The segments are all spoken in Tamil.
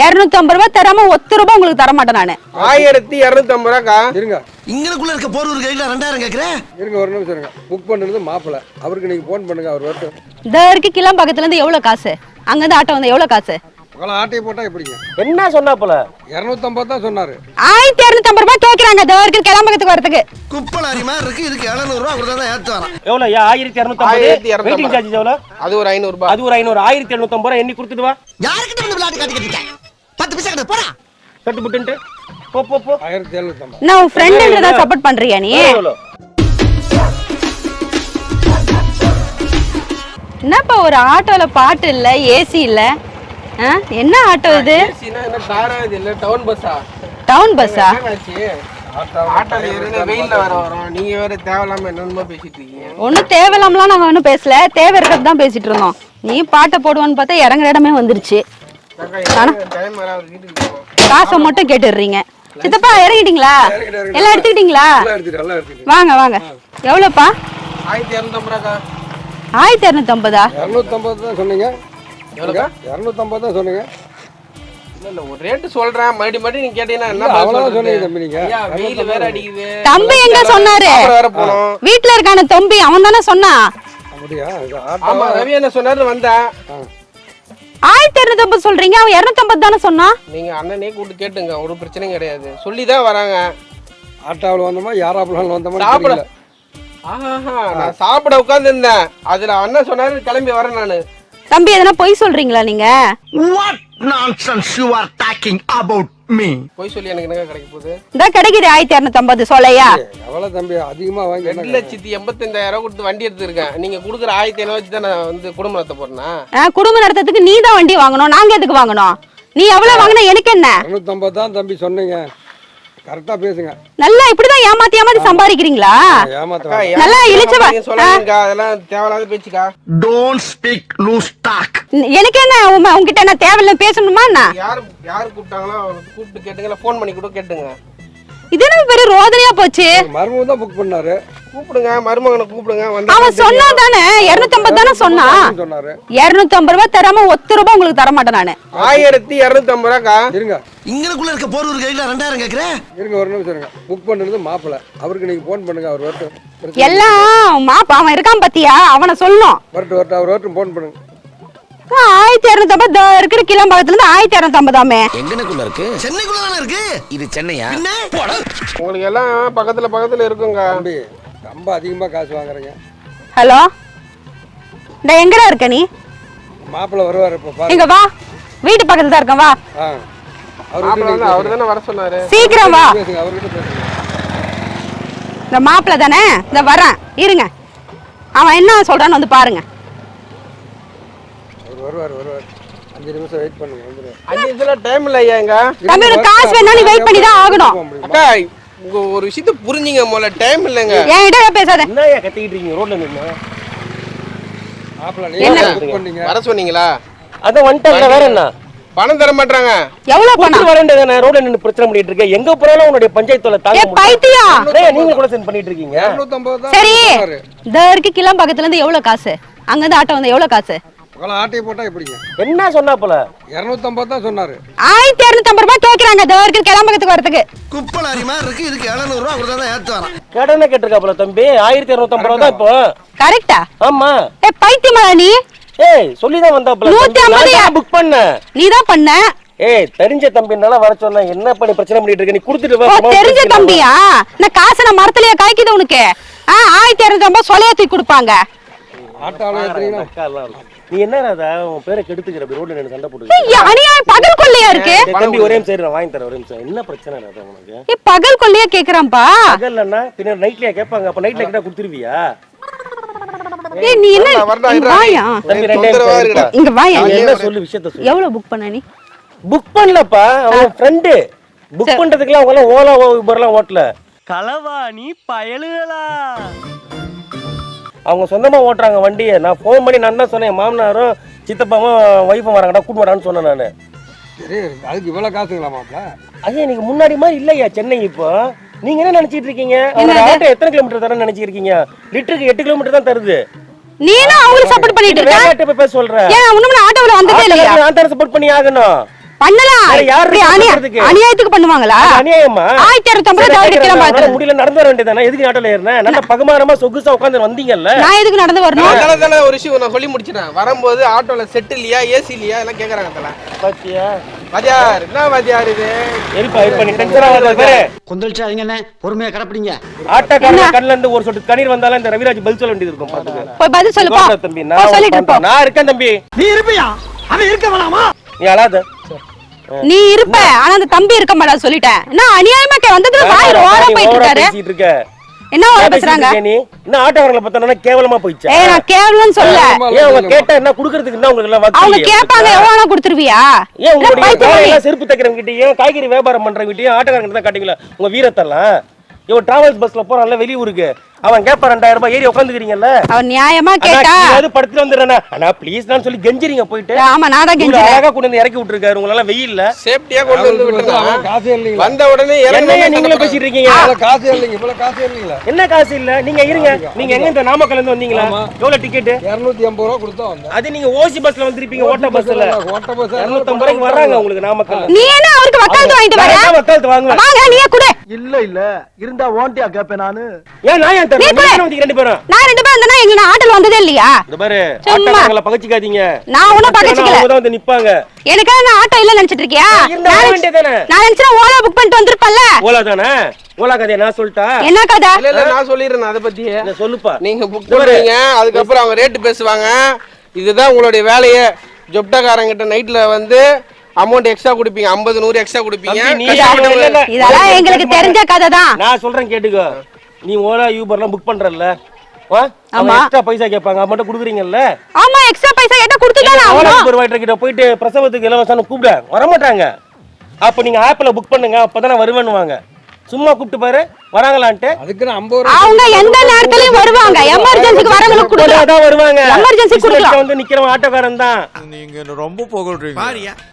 இருநூத்தி ஐம்பது ரூபாய் தராம ஒத்து ரூபாய் உங்களுக்கு தர மாட்டேன் நானு. ஆயிரத்தி இரநூத்தி ஐம்பது ரூபாக்கா? இருங்க. இங்கனக்குள்ள இருக்க போர் கையில ரெண்டாயிரம் கேக்குறேன். இருங்க ஒரு நிமிஷம் இருங்க. புக் பண்ணுறது மாப்பிள்ளை அவருக்கு நீங்கள் ஃபோன் பண்ணுங்க அவர் வரட்டும். இந்த இருக்கு கிளம் பக்கத்துல இருந்து எவ்வளவு காசு? அங்க இருந்து ஆட்டோ வந்து எவ்வளவு காசு? ஆட்டையை போட்டால் எப்படிங்க? என்ன சொன்னா போல இரநூத்தம்பது தான் சொன்னார். ஆயிரத்தி இருநூத்தி ஐம்பது ரூபாய் கேக்குறாங்க இந்த இருக்கு கிளம்பகத்துக்கு வரதுக்கு குப்பலாரி மாதிரி இருக்கு இதுக்கு எழுநூறு ரூபா கொடுத்தா தான் ஏத்து வரான். எவ்வளவு ஐயா? ஆயிரத்தி இரநூத்தி இருநூத்தி வெயிட்டிங் சார்ஜ் அது ஒரு ஐநூறு அது ஒரு ஐநூறு. ஆயிரத்தி எழுநூத்தி ஐம்பது ரூபா எண்ணி கொடுத்துட்டு வா. யாருக்கிட்ட வந்து விளையாட்டு காட்டி கட்டிக்க பத்து பைசா கிட்ட போடா. சட்டு புட்டுன்ட்டு. போ போ போ. ஆயிரத்தி எழுநூத்தம்பது நான் உன் ஃப்ரெண்டுன்றதா சப்போர்ட் பண்றியா நீ? என்னப்பா ஒரு ஆட்டோல பாட்டு இல்ல ஏசி இல்ல? ஆ? என்ன ஆட்டோ இது? ஏசினா என்ன காரா இது இல்ல டவுன் பஸ்ஸா டவுன் பஸ்ஸா என்னாச்சு ஆட்டோல ஏறினா வெயில்ல வர வரோம். நீங்க வேற தேவையில்லாம என்னென்னமோ பேசிட்டு இருக்கீங்க? ஒன்றும் தேவையில்லாமலாம் நாங்கள் ஒன்றும் பேசல. தேவை இருக்கிறது தான் பேசிட்டு இருந்தோம். நீ பாட்டை போடுவான்னு பார்த்தா இறங்குற இடமே வந்துருச்சு. காசை மட்டும் கேட்டுடுறீங்க. சித்தப்பா இறங்கிட்டீங்களா? எல்லாம் எடுத்துக்கிட்டீங்களா? வாங்க வாங்க. எவ்வளோப்பா? ஆயிரத்தி இரநூத்தம்பது இரநூத்தம்பதா? இரநூத்தம்பது தான் சொன்னீங்க. இரநூத்தம்பது தான் சொன்னீங்க. தம்பி எங்க சொன்னாரு? வீட்டுல இருக்கான தம்பி அவன் தானே சொன்னான். ஆமா ரவி என்ன சொன்னாரு வந்தேன். ஆயிரத்தி இரநூத்தம்பது சொல்றீங்க அவன் இரநூத்தம்பது தானே சொன்னான் நீங்க அண்ணனே கூப்பிட்டு கேட்டுங்க ஒரு பிரச்சனையும் கிடையாது. சொல்லி தான் வராங்க. ஆட்டோவில் வந்தோமா யாராப்புலாம் வந்தோமா சாப்பிட ஆஹா நான் சாப்பிட உட்கார்ந்து இருந்தேன் அதுல அண்ணன் சொன்னாரு கிளம்பி வரேன் நானு. தம்பி எதனா பொய் சொல்றீங்களா நீங்க? What nonsense you are talking about me போய் சொல்லி எனக்கு என்னங்க கிடைக்க போகுது? இந்த கிடைக்குது ஆயிரத்தி இரநூத்தம்பது சொல்லையா எவ்வளோ தம்பி? அதிகமாக வாங்கி ரெண்டு என்ன லட்சத்தி எண்பத்தஞ்சாயிரம் கொடுத்து வண்டி எடுத்திருக்கேன். நீங்க கொடுக்குற ஆயிரத்தி ஐநூறு வச்சு தான் நான் வந்து குடும்பம் நடத்த போறேன்னா ஆ, குடும்பம் நடத்துறதுக்கு நீ தான் வண்டி வாங்கணும். நாங்க எதுக்கு வாங்கணும்? நீ எவ்வளவு வாங்கின எனக்கு என்ன? இரநூத்தம்பது தான் தம்பி சொன்னீங்க. கரெக்டாக பேசுங்க. நல்லா இப்படிதான் ஏமாத்தி ஏமாத்தி சம்பாதிக்கிறீங்களா? ஏமாத்த. நல்லா இழிச்சவ. அதெல்லாம் தேவையில்லாத பேச்சுக்கா. டோன்ட் ஸ்பீக் லூஸ் டாக் எனக்கு என்ன உன்கிட்ட என்ன தேவையில்ல பேசணுமா என்ன? யார் யார் கூப்பிட்டாங்களோ கூப்பிட்டு கேட்டுங்க ஃபோன் பண்ணி கூட கேட்டுங்க. இது என்ன பெரிய ரோதனையா போச்சு? மருமகம் தான் புக் பண்ணாரு. கூப்பிடுங்க மருமகனை கூப்பிடுங்க வந்து அவன் சொன்னா தானே இருநூத்தம்பது தானே சொன்னான். சொன்னாரு. இருநூத்தம்பது ரூபாய் தராம ஒத்து ரூபாய் உங்களுக்கு தர மாட்டேன் நானு. ஆயிரத்தி இரநூத்தி ஐம்பது ரூபாக்கா? இருங்க. இங்கனக்குள்ள இருக்க போர் கையில ரெண்டாயிரம் கேக்குறேன். இருங்க ஒரு நிமிஷம் இருங்க. புக் பண்ணுறது மாப்பிள்ளை அவருக்கு நீங்கள் ஃபோன் பண்ணுங்க அவர் வரட்டும். எல்லாம் மாப்பா அவன் இருக்கான் பாத்தியா? அவனை சொல்லணும். வரட்டும் வரட்டும் அவர் வரட்டும் ஃபோன் பண்ணுங்க. ஆயிரத்தி இரநூத்தம்பது தோ இருக்கிற கிளம்பாக்கத்துல இருந்து ஆயிரத்தி இரநூத்தம்பதாமே எங்கனக்குள்ள இருக்கு? சென்னைக்குள்ள தானே இருக்கு? இது சென்னையா? உங்களுக்கு எல்லாம் பக்கத்துல பக்கத்துல இருக்குங்க. தம்பி ரொம்ப அதிகமாக காசு வாங்குறீங்க. ஹலோ? இந்த எங்கடா இருக்க நீ? மாப்பிள்ளை வருவார் இப்போ பாருங்க. இங்க வா. வீட்டு பக்கத்துல தான் இருக்கேன் வா. ஆ. அவர்கிட்ட அவர் தானே வர சொன்னாரு. சீக்கிரம் வா. பேசுங்க அவர்கிட்ட பேசுங்க. இந்த மாப்பிள்ள தானே? இந்த வரேன். இருங்க. அவன் என்ன சொல்றான்னு வந்து பாருங்க. வருவார் வருவார். அஞ்சு நிமிஷம் வெயிட் பண்ணுங்க வந்துடுவார் அஞ்சு நிமிஷம் டைம் இல்லை ஐயா எங்க தம்பி உனக்கு காசு வேணா நீ வெயிட் பண்ணி தான் ஆகணும். அக்கா உங்க ஒரு விஷயத்த புரிஞ்சுங்க முதல்ல டைம் இல்லைங்க. என்கிட்ட பேசாத. என்ன ஐயா கத்திக்கிட்டு இருக்கீங்க? ரோட்ல நின்று புக் பண்ணீங்க? வர சொன்னீங்களா? அதான் வந்துட்டாங்க வேற என்ன? பணம் தர மாட்டாங்க எவ்வளவு பணம்? வரேன் நான் ரோட்ல நின்று பிரச்சனை பண்ணிட்டு இருக்கேன் எங்க போனாலும் உன்னுடைய பஞ்சாயத்துல தாங்க ஏய், நீங்க கூட சேர்ந்து பண்ணிட்டு இருக்கீங்க? சரி. இருக்கு கிளம் பக்கத்துல இருந்து எவ்வளவு காசு? அங்க இருந்து ஆட்டோ வந்து எவ்வளவு காசு? ஆட்டையை எப்படிங்க? என்ன சொன்னா போல? இரநூத்தம்பது தான் சொன்னாரு. ஆயிரத்தி இரநூத்தம்பது ரூபாய் கேக்குறாங்க. இருக்கு கிளம்பகத்துக்கு வரதுக்கு குப்பலாரி மாதிரி இருக்கு. இதுக்கு எழுநூறு ரூபா கொடுத்தா தான் ஏத்து வரான். கடனை கேட்டிருக்கா போல தம்பி. ஆயிரத்தி இருநூத்தி ரூபா தான் இப்போ. கரெக்டா? ஆமா. ஏ பைத்தியமா நீ? ஏய் சொல்லிதான் நூத்தி ஐம்பது புக் பண்ண நீ தான் பண்ண? ஏய் தெரிஞ்ச தம்பினால வர சொன்ன என்ன பண்ணி பிரச்சனை பண்ணிட்டு இருக்க? நீ கொடுத்துட்டு வா தெரிஞ்ச. தம்பியா? நான் காசை நான் மரத்துலயே காய்க்குது உனக்கு. ஆயிரத்தி இரநூத்தி ஐம்பது சொலையா தூக்கி கொடுப்பாங்க நீ என்ன ராதா உன் பேரை கெடுத்துக்கிற அப்படி ரோட்ல நின்று சண்டை போட்டு ஏய், அநியாயம் பகல் கொள்ளையா இருக்கு? தம்பி ஒரே நிமிஷம் நான் வாங்கி தரேன் ஒரே நிமிஷம். என்ன பிரச்சனை ராதா உனக்கு? ஏ பகல் கொள்ளையா கேக்குறான்பா பகல்லன்னா பின்ன நைட்லயா கேட்பாங்க அப்ப நைட்ல கிட்ட கொடுத்துருவியா? ஏய் நீ என்ன. வாயா. இங்க வாயா. என்ன சொல்லு விஷயத்த சொல்லு. எவ்வளவு புக் பண்ண நீ? புக் பண்ணலப்பா அவன் ஃப்ரெண்டு புக் பண்றதுக்குலாம் அவங்க எல்லாம் ஓலா ஊபர்லாம் ஓட்டல. களவாணி பயலுகளா? அவங்க சொந்தமா ஓட்டுறாங்க வண்டியை. நான் ஃபோன் பண்ணி நான் தான் சொன்னேன்? மாமனாரும் சித்தப்பாவும் ஒய்ஃபும் வராங்கடா கூட்டு வரான்னு சொன்னேன் நான். சரி அதுக்கு இவ்வளோ காசுங்களா மாப்பிள்ளை ஐயா நீங்க முன்னாடி மாதிரி இல்லையா சென்னை இப்போ? நீங்க என்ன நினைச்சிட்டு இருக்கீங்க? அவங்க ஆட்டோ எத்தனை கிலோமீட்டர் தரேன்னு நினைச்சிருக்கீங்க லிட்டருக்கு எட்டு கிலோமீட்டர் தான் தருது. நீ என்ன அவங்களுக்கு சப்போர்ட் பண்ணிட்டு இருக்க? வேலையாட்ட போய் பேச சொல்ற? ஏன் ஒண்ணுமே ஆட்டோல வந்ததே இல்லையா? நான் தான் சப்போர்ட் பண்ணி ஆகணும். பண்ணலாம்? அநியாயத்துக்கு பண்ணுவாங்களா? அநியாயமா? ஆயிரத்தி உன்னால பாத்துறது முடியல நடந்து வர வேண்டியதானே எதுக்கு ஆட்டோல ஏறின? நல்ல பகமானமா சொகுசா உட்காந்து வந்தீங்கல்ல? நான் எதுக்கு நடந்து வரணும்? தல தல ஒரு விஷயம் நான் சொல்லி முடிச்சிட்டேன் வரும்போது ஆட்டோல செட் இல்லையா ஏசி இல்லையா எல்லாம் கேக்குறாங்க தல பாத்தியா? வாத்தியார் என்ன வாத்தியார் இது? எரிப்பா எரிப்பா நீ டென்ஷன் ஆகாத பாரு கொந்தளிச்சாதீங்கண்ணே பொறுமையா கடப்பிடிங்க. கண்ணுல இருந்து ஒரு சொட்டு கண்ணீர் வந்தாலும் இந்த ரவிராஜ் பதில் சொல்ல வேண்டியது இருக்கும் பாத்துக்க. போய் பதில் தம்பி நான் சொல்லிட்டு. நான் இருக்கேன் தம்பி. நீ இருப்பியா? அவன் இருக்க வேணாமா? நீ அழாத. நீ இருப்ப. ஆனா அந்த தம்பி இருக்க மாட்டா சொல்லிட்டேன். நான் அநியாயமா கே வந்ததுல வாய் ஓரா நீ போயிட்டு இருக்காரு என்ன ஓர பேசுறாங்க? நீ? இன்னும் ஆட்டோக்காரங்களை பார்த்தா கேவலமா போயிடுச்சா? ஏய் நான் கேவலம்னு சொல்ல. ஏன் அவங்க கேட்டா என்ன குடுக்கறதுக்கு என்ன உங்களுக்கு எல்லாம் வக்கு அவங்க? கேட்பாங்க எவ்வளவு கொடுத்துருவியா? ஏன் உங்களுடைய என்ன செருப்பு தைக்கிறவங்க கிட்டயும் காய்கறி வியாபாரம் பண்றவங்க கிட்டயும் ஆட்டோக்காரங்க தான் காட்டுங்களா உங்க வீரத்தெல்லாம்? இவன் டிராவல்ஸ் பஸ்ல போறான்ல வெளியூருக்கு அவன் கேப்ப ரெண்டாயிரம் ரூபாய் ஏறி உட்காந்துக்கிறீங்கல்ல அவர் நியாயமா கேட்டா? படுத்துட்டு வந்துடுறேன் அண்ணா ப்ளீஸ் நான் சொல்லி கெஞ்சிறீங்க போயிட்டு. ஆமா நான் தான் கெஞ்சுறேன். அழகா கொண்டு வந்து இறக்கி விட்டுருக்காரு. உங்களால வெயில்ல. சேஃப்டியா கொண்டு வந்து அவன் விட்டுருந்தா காசே இல்லைங்களா? வந்த உடனே இறங்க நீங்களும் பேசிட்டு இருக்கீங்க? இவ்வளவு காசே இல்லைங்க இவ்வளவு காசே இல்லைங்களா? என்ன காசு இல்ல? நீங்க இருங்க. நீங்க எங்க இந்த நாமக்கல்ல இருந்து வந்தீங்களா. எவ்வளவு டிக்கெட் இருநூத்தி எண்பது ரூபா கொடுத்தா வந்தேன் அது நீங்க ஓசி பஸ்ல வந்திருப்பீங்க ஓட்ட பஸ்ல ஓட்ட பஸ் இருநூத்தம்பது ரூபாய்க்கு வர்றாங்க உங்களுக்கு நாமக்கல் நீ என்ன அவருக்கு வக்காலத்து வாங்கிட்டு வர? மக்களுக்கு வாங்க வாங்க நீயே குடு. இல்ல இல்ல. இருந்தா ஓண்டியா கேப்பேன் நானு. ஏன் நான் ஏன் தரேன் ரெண்டு பேரும். நான் ரெண்டு பேரும் இருந்தேன்னா எங்க நான் ஆட்டோல வந்ததே இல்லையா? இந்த பாரு சும்மா. ஆட்டோக்காரங்களை பகச்சிக்காதீங்க. நான் ஒண்ணும் பகச்சிக்கல. அவங்க வந்து நிப்பாங்க. எனக்கு நான் ஆட்டோ இல்ல நினைச்சிட்டு இருக்கியா? இருந்தா நான் வேண்டியதானே? நான் நினைச்சா ஓலா புக் பண்ணிட்டு வந்திருப்பல்ல ஓலா தானே? ஓலா கதையை நான் சொல்லிட்டா? என்ன கதை? இல்ல இல்ல நான் சொல்லிடுறேன் அதை பத்தி இதை சொல்லுப்பா? நீங்க புக் பண்ணுவீங்க அதுக்கப்புறம் அவங்க ரேட்டு பேசுவாங்க. இதுதான் உங்களுடைய வேலையே. ஜொப்டாக்காரங்கிட்ட நைட்ல வந்து அமௌண்ட் எக்ஸ்ட்ரா கொடுப்பீங்க. ஐம்பது நூறு எக்ஸ்ட்ரா கொடுப்பீங்க. இதெல்லாம் எங்களுக்கு தெரிஞ்ச கதை தான் நான் சொல்றேன் கேட்டுக்கோ. நீ ஓலா யூபர்லாம் புக் பண்றல்ல? எக்ஸ்ட்ரா பைசா கேட்பாங்க. மட்டும் கொடுக்குறீங்கல்ல? ஆமா எக்ஸ்ட்ரா பைசா கேட்டா கொடுத்துதானே ஓலா யூபர் கிட்ட போயிட்டு பிரசவத்துக்கு இலவசம்னு கூப்பிட. வர மாட்டாங்க அப்ப நீங்க ஆப்ல புக் பண்ணுங்க. அப்பதான் வருவேன்னுவாங்க. சும்மா கூப்பிட்டு பாரு வராங்களான்ட்டு. அதுக்குன்னு ஐம்பது ரூபா அவங்க எந்த நேரத்துலயும் வருவாங்க. எமர்ஜென்சிக்கு வரவங்களுக்கு கொடுக்கலாம். தான் வருவாங்க. Business கொடுக்கலாம். வந்து நிக்கிறவன் ஆட்டோக்காரன் தான்.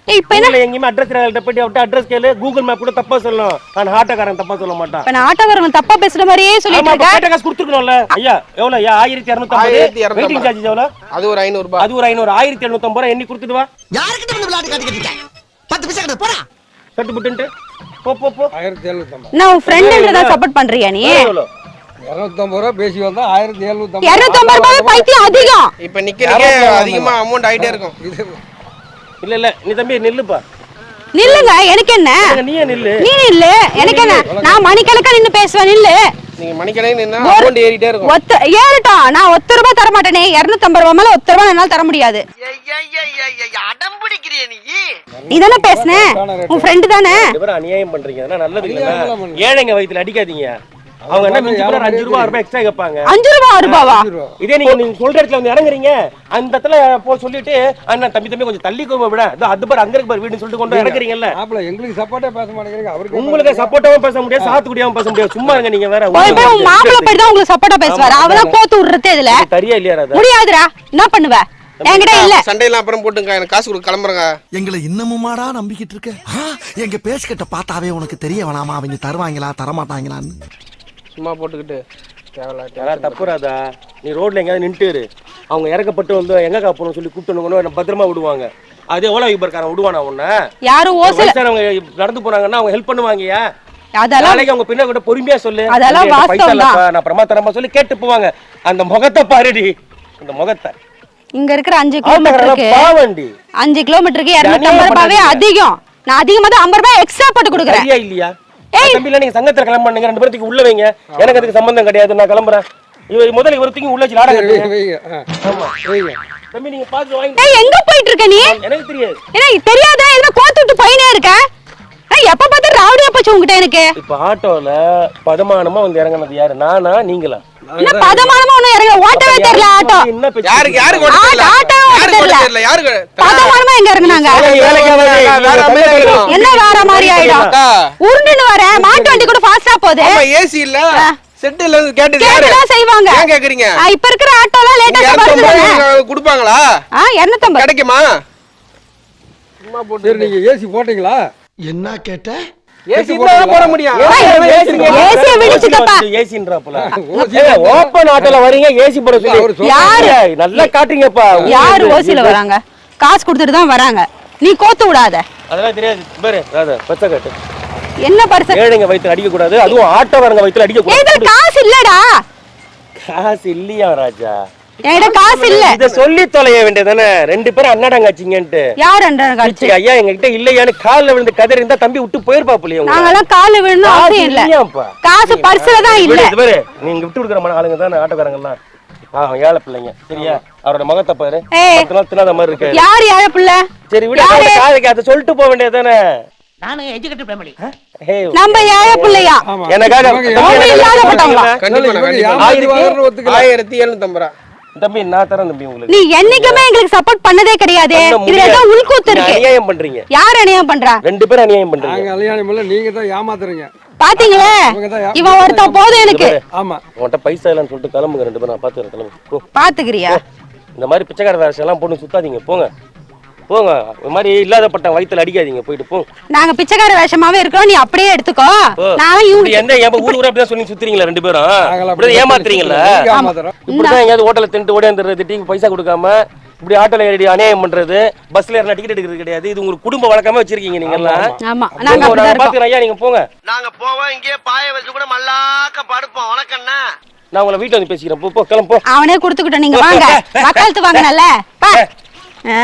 ஏய், இப்ப என்ன? இல்ல எங்கேயுமே அட்ரஸ் கிட்ட போயிட்டு அவட்ட அட்ரஸ் கேளு. கூகுள் மேப் கூட தப்பா சொல்லணும். ஆனா ஆட்டோக்காரன் தப்பா சொல்ல மாட்டான். இப்ப நான் ஆட்டோக்காரங்க தப்பா பேசுற மாதிரியே சொல்லிட்டு அப்ப இருக்க கேட்ட காசு கொடுத்துருக்கணும்ல. ஐயா எவ்வளவு? ஐயா ஆயிரத்தி இரநூத்தம்பது ஆயிரத்தி இருநூத்தம்பது. வெயிட்டிங் சார்ஜஸ் எவ்வளவு? அது ஒரு ஐநூறு ரூபாய். அது ஒரு ஐநூறு. ஆயிரத்தி எழுநூத்தம்பது ரூபா எண்ணி கொடுத்துட்டு வா. யாருக்கிட்ட வந்து விளையாட்டு காட்டிக்கிட்டு இருக்க பத்து பைசா கிட்ட போடா. கட்டு புட்டுன்ட்டு. போ போ போ. ஆயிரத்தி எழுநூத்தம்பது. நான் உன் ஃப்ரெண்ட் தான் சப்போர்ட் பண்றியா நீ? எவ்வளோ இருநூத்தம்பது ரூபா பேசி வந்தா ஆயிரத்தி எழுநூத்தம்பது இருநூத்தம்பது ரூபாய் பைத்தியம் அதிகம். இப்ப நிக்கிறீங்க அதிகமா அமௌண்ட் ஆயிட்டே இருக்கும். இது இல்ல இல்ல. நீ தம்பி நில்லுப்பா. நில்லுங்க. எனக்கு என்ன? நில்லு. நீ நில்லு. எனக்கு என்ன? நான் மணிக்கணக்கா நின்னு பேசுவேன். நில்லு. நீங்க மணிக்கணக்கு நின்னா அமௌண்ட் ஏறிட்டே இருக்கும். ஒத்த ஏறட்டும். நான் ஒத்த ரூபாய் தர மாட்டேனே இருநூத்தம்பது ரூபாய் மேல ஒத்த ரூபாய் என்னால தர முடியாது. அடம் பிடிக்கிறிய நீ? நீ தானே பேசுன? உன் ஃப்ரெண்டு தானே? அநியாயம் பண்றீங்க. அதெல்லாம் நல்லது இல்ல. ஏழைங்க வயித்துல அடிக்காதீங்க. அவங்க என்ன மிஞ்சி போனா அஞ்சு ரூபா ரூபாய் எக்ஸ்ட்ரா கேட்பாங்க. அஞ்சு ரூபா ரூபாவா? இதே நீங்க நீங்க சொல்ற இடத்துல வந்து இறங்குறீங்க. அந்த இடத்துல போ சொல்லிட்டு அண்ணா தம்பி தம்பி கொஞ்சம் தள்ளி கோவ விட. அது பாரு அங்க இருக்கு பாரு வீடுன்னு சொல்லிட்டு கொண்டு போய் இறக்குறீங்கல்ல மாப்பிள்ள எங்களுக்கு சப்போர்ட்டே பேச மாட்டேங்கிறீங்க. அவருக்கு உங்களுக்கு சப்போர்ட்டாவும் பேச முடியாது சாத்துக்குடியாவும் பேச முடியாது. சும்மா இருங்க நீங்க வேற போய் போய் உன் மாப்பிள்ளை போய் தான் உங்களுக்கு சப்போர்ட்டா பேசுவாரு. அவதான் கோத்து விடுறது இதுல. இது சரியா இல்லையா முடியாதுடா. என்ன பண்ணுவ? என்கிட்ட இல்ல. சண்டையெல்லாம் அப்புறம் போட்டுங்க. எனக்கு காசு கொடுக்க கிளம்புறேங்க. எங்களை இன்னமுமாடா நம்பிக்கிட்டு இருக்க? எங்க பேசிக்கிட்ட பார்த்தாவே உனக்கு தெரிய வேணாமா? அவங்க தருவாங்களா தரமாட்டாங்களான்னு. சும்மா போட்டுக்கிட்டு தேவையில்லாட்டி அதெல்லாம் தப்பு ராதா நீ ரோட்ல எங்கேயாவது நின்றுட்டு. அவங்க இறக்கப்பட்டு வந்து எங்க காப்பணும் சொல்லி கூப்பிட்டு பத்திரமா விடுவாங்க? அதே ஓலா யூபர்காரன் விடுவானா உன்ன? யாரும் ஓசல நடந்து போனாங்கன்னா அவங்க ஹெல்ப் பண்ணுவாங்கயா? அதெல்லாம் நாளைக்கு அவங்க பின்ன கூட பொறுமையா சொல்லு. அதெல்லாம் நான் தரமா சொல்லி கேட்டு போவாங்க. அந்த முகத்தை பாருடி. அந்த முகத்தை. இங்க இருக்கிற அஞ்சு கிலோமீட்டருக்கு அஞ்சு கிலோமீட்டருக்கு இருநூத்தி ஐம்பது ரூபாவே. அதிகம். நான் அதிகமா தான் ஐம்பது ரூபாய் எக்ஸ்ட்ரா போட்டு கொடுக்குறேன். சரியா இல்லையா? ஏய். தம்பில நீங்க சங்கத்துல கிளம்ப பண்ணுங்க ரெண்டு பேருக்கு உள்ள வைங்க. எனக்கு அதுக்கு சம்பந்தம் கிடையாது நான் கிளம்புறேன். இவர் முதல்ல இவர் தூக்கி உள்ள வச்சு வைங்க. தம்பி நீங்க பாத்து வாங்கி ஏய் எங்க போயிட்டு இருக்க நீ? எனக்கு தெரியாது. ஏன்னா தெரியாத? என்ன கோத்து விட்டு போயினே இருக்க. ஏய், எப்ப பார்த்தா ராவடியா போச்சு உங்ககிட்ட எனக்கு. இப்ப ஆட்டோல பதமானமா வந்து இறங்குனது யாரு? நானா? நீங்களா? என்ன பதமானமா ஒண்ணும் இறங்க ஓட்டவே தெரியல ஆட்டோ. என்ன யாருக்கு யாருக்கு ஆ, ஓட்ட தெரியல? ஆட்டோ ஓட்ட யாருக்கு ஓட்ட தெரியல. பதமானமா எங்க இறங்குனாங்க. என்ன வேற மாதிரி ஆயிடும்? உருண்டுன்னு வர மாட்டு வண்டி கூட ஃபாஸ்டா போகுது. ஆமா ஏசி இல்ல. செட் இல்ல கேட்டது யாரு? செய்வாங்க. ஏன் கேக்குறீங்க? இப்ப இருக்கிற ஆட்டோலாம் லேட்டா ரூபாய் கொடுப்பாங்களா? ஆ இருநூத்தம்பது. கிடைக்குமா? சும்மா போட்டு நீங்க ஏசி போட்டீங்களா? என்ன கேட்ட? போட முடியும். ஓப்பன் ஆட்டோல வரீங்க ஏசி போட சொல்லி. யாரு? நல்லா காட்டுறீங்கப்பா. யாரு ஓசில வராங்க? காசு கொடுத்துட்டு தான் வராங்க. நீ கோத்து விடாத. அதெல்லாம் தெரியாது. பாரு ராதா பச்சை காட்டு. என்ன பர்சன் ஏழைங்க வயித்துல அடிக்க கூடாது அதுவும் ஆட்டோக்காரங்க வயித்துல அடிக்க கூடாது காசு இல்லடா. காசு இல்லையா ராஜா? காசு இல்ல. இத சொல்லி தொலைய வேண்டியதானே ரெண்டு பேரும் அண்ணாடங்காச்சிங்கன்ட்டு ஐயா எங்ககிட்ட இல்லையான்னு கால்ல விழுந்து கதறி இருந்தா தம்பி விட்டு போயிருப்பா புள்ளிய நாங்க எல்லாம் கால்ல விழுந்து அவசியம் இல்ல. காசு நீங்க விட்டு ஆளுங்க தான் ஆட்டோக்காரங்க சரியா? அவரோட முகத்தை பாரு. மாதிரி இருக்கு. யார் ஏழை சரி விட காதுக்கு அதை சொல்லிட்டு போக வேண்டியதானே நானு எஜுகேட்டட் ஃபேமிலி நம்ம ஏழை பிள்ளையா? எனக்காக தம்பி நான் தரேன் தம்பி உங்களுக்கு. நீ என்னைக்குமே எங்களுக்கு சப்போர்ட் பண்ணதே கிடையாது. இதுல முடியாது. ஏதோ உள்கூத்து இருக்கு. அநியாயம் பண்றீங்க. யார் அநியாயம் பண்றா? ரெண்டு பேரும் அநியாயம் பண்றீங்க. நாங்க கல்யாணம் இல்ல நீங்க தான் ஏமாத்துறீங்க. பாத்தீங்களே? இவன் ஒருத்தன் போதும் எனக்கு. ஆமா. உன்கிட்ட பைசா இல்லைன்னு சொல்லிட்டு கிளம்புங்க ரெண்டு பேரும். நான் பாத்துக்கிறேன் கிளம்பு. பாத்துக்கிறியா? இந்த மாதிரி பிச்சைக்கார வேஷம் எல்லாம் போட்டு சுத்தாதீங்க. போங்க. போங்க. இந்த மாதிரி இல்லாதப்பட்ட வயித்துல அடிக்காதீங்க. போயிட்டு போங்க நாங்க பிச்சைக்கார வேஷமாவே இருக்கோம் நீ அப்படியே எடுத்துக்கோ. போ. நான் இவங்க எந்த ஏமா ஊர் ஊரா அப்படிதான் சொல்லி சுத்துறீங்களா ரெண்டு பேரும்? ஏமாத்துறீங்களா? நீங்க ஏமாத்துறோம். இப்படிதான் எங்கேயாவது ஹோட்டல்ல தின்ட்டு ஓடியாந்துறது டீ பைசா கொடுக்காம இப்படி ஆட்டோல ஏறி அநியாயம் பண்றது பஸ்ல ஏறினா டிக்கெட் எடுக்கிறது கிடையாது. இது உங்களுக்கு குடும்ப வழக்கமா வச்சிருக்கீங்க நீங்க எல்லாம். நாங்க பாத்துக்கிறேன் ஐயா நீங்க போங்க. நாங்க போவோம். இங்கே பாய வச்சு கூட மல்லாக்க படுப்போம். வணக்கண்ணா நான் உங்களை வீட்டுல வந்து பேசிக்கிறேன். போ, போ கிளம்பு போ. அவனே குடுத்துக்கிட்டோம். நீங்க வாங்க. வக்காலத்து வாங்கினல. பா. ஆ,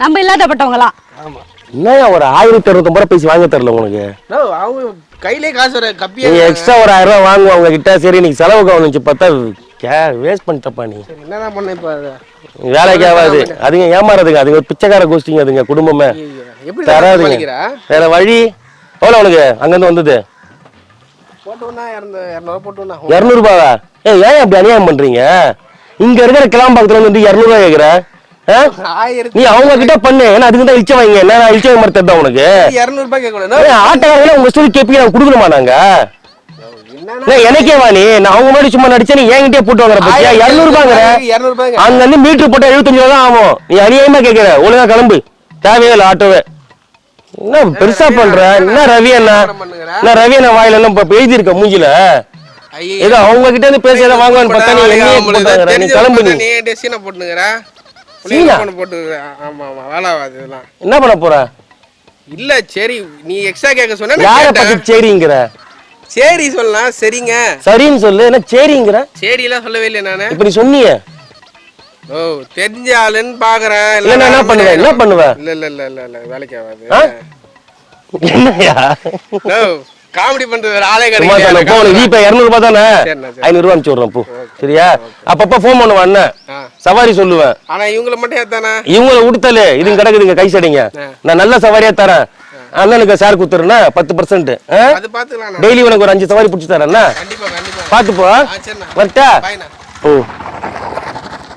நம்ம இல்லாதப்பட்டவங்களாம் என்னய்யா ஒரு ஆயிரத்தி அறுபத்தொம்பது ரூபா பேசி வாங்க தரல உனக்கு? No, அவங்க கையிலே காசு வர கப்பியே நீங்க எக்ஸ்ட்ரா ஒரு ஆயிரம் ரூபாய் வாங்குவோம் அவங்க கிட்ட. சரி நீங்க செலவுக்கு அவனுச்சு பார்த்தா கே வேஸ்ட் பண்ணிட்டப்பா நீ. என்னதான் பண்ண இப்ப? வேலைக்கு ஆகாது. அதுங்க ஏமாறதுங்க. அதுங்க பிச்சைக்கார கோஷ்டிங்க அதுங்க குடும்பமே. எப்படி தராதுங்க? வேற வழி? எவ்வளோ உனக்கு? அங்கிருந்து வந்தது? இரநூறுபாவா? ஏ ஏன் அப்படி அநியாயம் பண்றீங்க? இங்க இருக்கிற கிளாம்பாக்கத்துல வந்து இரநூறுவா? ஆயிரத்தி நீ அவங்க கிட்ட பண்ணு. ஏன்னா அதுக்கு தான் இழிச்ச வாங்க என்ன நான் இழிச்ச மாதிரி தருதா உனக்கு? ஆட்டக்காரங்களே உங்க ஸ்டோரி கேப்பீங்க நான் கொடுக்கணுமா நாங்க? எனக்கே வா நீ. நான் அவங்க முன்னாடி சும்மா நடிச்சா நீ என்கிட்டயே போட்டு வாங்குற பத்தியா? இரநூறுபாங்கிற இரநூறுபாங்க அங்க இருந்து மீட்டர் போட்டா எழுபத்தஞ்சு ரூபா தான் ஆகும். நீ அநியாயமா கேக்குற. ஒழுங்கா கிளம்பு. தேவையே இல்லை ஆட்டோவே. என்ன பெருசா பண்ற? என்ன ரவி அண்ணா? என்ன ரவி அண்ணா வாயில இப்ப எழுதி இருக்க மூஞ்சில ஏதோ அவங்க கிட்ட இருந்து பேசி ஏதோ வாங்குவான்னு பார்த்தா நீ கிளம்பு நீ. சீனா? போட்டு ஆமா ஆமா வேலை ஆகாது இதெல்லாம். என்ன பண்ண போற? இல்ல சரி நீ எக்ஸ்ட்ரா கேட்க சொன்ன யார பத்தி. சரிங்கிற? சரி சொல்லலாம் சரிங்க. சரின்னு சொல்லு என்ன சரிங்கிற? சரி எல்லாம் சொல்லவே இல்லை நானு. இப்ப நீ சொன்னியே. ஓ தெரிஞ்ச ஆளுன்னு பாக்குறேன். இல்ல, நான் என்ன பண்ணுவேன்? என்ன பண்ணுவேன்? இல்ல இல்ல இல்ல இல்ல இல்ல வேலைக்கு ஆகாது. ஓ காமெடி பண்றது வேற ஆளே சும்மா சொன்ன போ உனக்கு கிடைக்கல ஜிபே இரநூறுபா தானே? சரிண்ணா, சரி. ஐநூறுபா அனுப்பிச்சு விட்றேன் போ. சரியா? அப்பப்ப ஃபோன் பண்ணுவேன் அண்ணன். சவாரி சொல்லுவேன். ஆனா இவங்கள மட்டும் ஏத்தானே? இவங்கள உடுத்தலு. இதுங்க கிடக்குதுங்க கை சடைங்க. நான் நல்ல சவாரியா தரேன். அண்ணனுக்கு சார் குத்துறேன்னா பத்து பர்சன்ட் டெய்லி உனக்கு ஒரு அஞ்சு சவாரி பிடிச்சி தரேன்னா? கண்டிப்பா கண்டிப்பா. பார்த்து போ ஆ சரிண்ணா வரட்டா? ஓ.